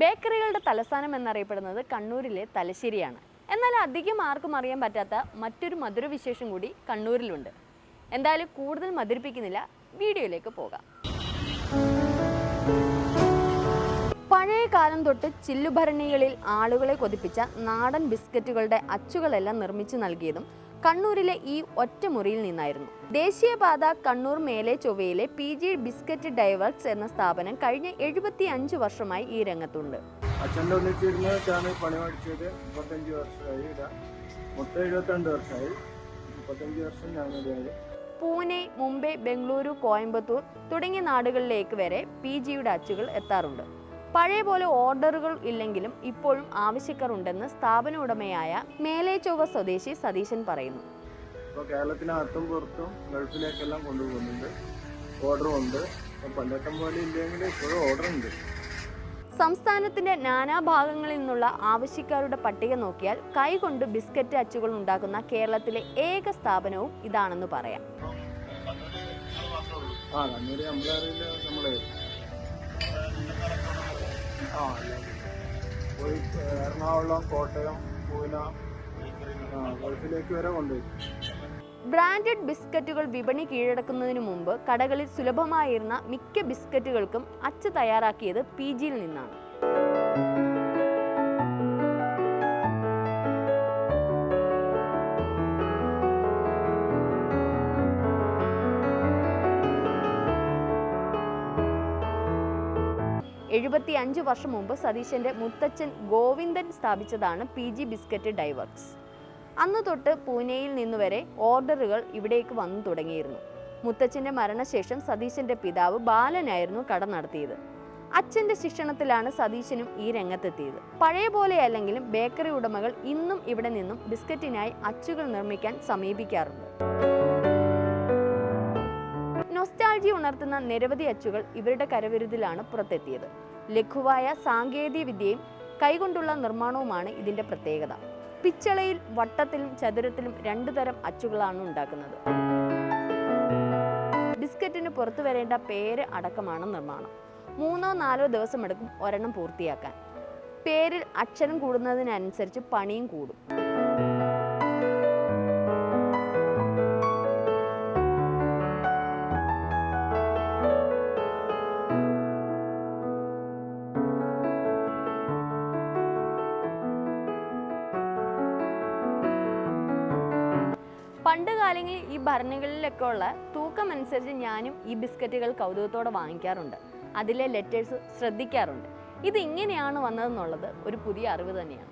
ബേക്കറികളുടെ തലസ്ഥാനം എന്നറിയപ്പെടുന്നത് കണ്ണൂരിലെ തലശ്ശേരിയാണ്. എന്നാൽ അധികം ആർക്കും അറിയാൻ പറ്റാത്ത മറ്റൊരു മധുരവിശേഷം കൂടി കണ്ണൂരിലുണ്ട്. എന്തായാലും കൂടുതൽ മധുരിപ്പിക്കുന്നില്ല. വീഡിയോയിലേക്ക് പോകാം. പഴയ കാലം തൊട്ട് ചില്ലുഭരണികളിൽ ആളുകളെ കൊതിപ്പിച്ച നാടൻ ബിസ്ക്കറ്റുകളുടെ അച്ചുകളെല്ലാം നിർമ്മിച്ചു നൽകിയതും കണ്ണൂരിലെ ഈ ഒറ്റമുറിയിൽ നിന്നായിരുന്നു. ദേശീയപാത കണ്ണൂർ മേലെ ചൊവ്വയിലെ പി ജി ബിസ്ക്കറ്റ് ഡൈവർക്സ് എന്ന സ്ഥാപനം കഴിഞ്ഞ എഴുപത്തി അഞ്ച് വർഷമായി ഈ രംഗത്തുണ്ട്. അച്ഛന്റെ ഒന്നിച്ചിരുന്നിട്ടാണ് പണി പഠിച്ചത്. മുപ്പത്തഞ്ച് വർഷമായി മൊത്തം എഴുപത്തിരണ്ട് വർഷമായി. മുപ്പത്തഞ്ച് വർഷം ഞാനിവിടെ പൂനെ മുംബൈ ബംഗളൂരു കോയമ്പത്തൂർ തുടങ്ങിയ നാടുകളിലേക്ക് വരെ പി ജിയുടെ അച്ചുകൾ എത്താറുണ്ട്. പഴയ പോലെ ഓർഡറുകൾ ഇല്ലെങ്കിലും ഇപ്പോഴും ആവശ്യക്കാർ ഉണ്ടെന്ന് സ്ഥാപന ഉടമയായ മേലെ ചൊവ്വ സ്വദേശി സതീശൻ പറയുന്നു. ഇപ്പോൾ കേരളത്തിനകത്തും പുറത്തും ഗൾഫിലേക്കെല്ലാം കൊണ്ടുപോകുന്നുണ്ട്. ഓർഡറും ഉണ്ട്. പണ്ടത്തെ പോലെ ഇല്ലെങ്കിൽ ഇപ്പോഴും ഓർഡർ ഉണ്ട്. സംസ്ഥാനത്തിന്റെ നാനാഭാഗങ്ങളിൽ നിന്നുള്ള ആവശ്യക്കാരുടെ പട്ടിക നോക്കിയാൽ കൈകൊണ്ട് ബിസ്ക്കറ്റ് അച്ചുകൾ ഉണ്ടാക്കുന്ന കേരളത്തിലെ ഏക സ്ഥാപനവും ഇതാണെന്ന് പറയാം. ആ കണ്ണൂര് നമ്മളറിയില്ല നമ്മളെ. പോയി എറണാകുളം കോട്ടയം പൂന ഗൾഫിലേക്ക് വരെ കൊണ്ടുപോയി. ബ്രാൻഡഡ് ബിസ്ക്കറ്റുകൾ വിപണി കീഴടക്കുന്നതിന് മുമ്പ് കടകളിൽ സുലഭമായിരുന്ന മിക്ക ബിസ്ക്കറ്റുകൾക്കും അച്ച് തയ്യാറാക്കിയത് പി ജിയിൽ നിന്നാണ്. എഴുപത്തി അഞ്ച് വർഷം മുമ്പ് സതീശന്റെ മുത്തച്ഛൻ ഗോവിന്ദൻ സ്ഥാപിച്ചതാണ് പി ജി ബിസ്ക്കറ്റ് ഡൈവർക്സ്. അന്ന് തൊട്ട് പൂനെയിൽ നിന്നുവരെ ഓർഡറുകൾ ഇവിടേക്ക് വന്നു തുടങ്ങിയിരുന്നു. മുത്തച്ഛന്റെ മരണശേഷം സതീശന്റെ പിതാവ് ബാലനായിരുന്നു കട നടത്തിയത്. അച്ഛന്റെ ശിക്ഷണത്തിലാണ് സതീശനും ഈ രംഗത്തെത്തിയത്. പഴയ പോലെയല്ലെങ്കിലും ബേക്കറി ഉടമകൾ ഇന്നും ഇവിടെ നിന്നും ബിസ്ക്കറ്റിനായി അച്ചുകൾ നിർമ്മിക്കാൻ സമീപിക്കാറുണ്ട്. ഉണർത്തുന്ന നിരവധി അച്ചുകൾ ഇവരുടെ കരവിരുതിലാണ് പുറത്തെത്തിയത്. ലഘുവായ സാങ്കേതിക വിദ്യയും കൈകൊണ്ടുള്ള നിർമ്മാണവുമാണ് ഇതിന്റെ പ്രത്യേകത. പിച്ചളയിൽ വട്ടത്തിലും ചതുരത്തിലും രണ്ടു തരം അച്ചുകളാണ് ഉണ്ടാക്കുന്നത്. ബിസ്ക്കറ്റിന് പുറത്തു വരേണ്ട പേര് അടക്കമാണ് നിർമ്മാണം. മൂന്നോ നാലോ ദിവസമെടുക്കും ഒരെണ്ണം പൂർത്തിയാക്കാൻ. പേരിൽ അക്ഷരം കൂടുന്നതിനനുസരിച്ച് പണിയും കൂടും. പണ്ട് കാലങ്ങളിൽ ഈ ഭരണികളിലൊക്കെ ഉള്ള തൂക്കം അനുസരിച്ച് ഞാനും ഈ ബിസ്ക്കറ്റുകൾ കൗതുകത്തോടെ വാങ്ങിക്കാറുണ്ട്. അതിലെ ലെറ്റേഴ്സ് ശ്രദ്ധിക്കാറുണ്ട്. ഇത് ഇങ്ങനെയാണ് വന്നതെന്നുള്ളത് ഒരു പുതിയ അറിവ് തന്നെയാണ്.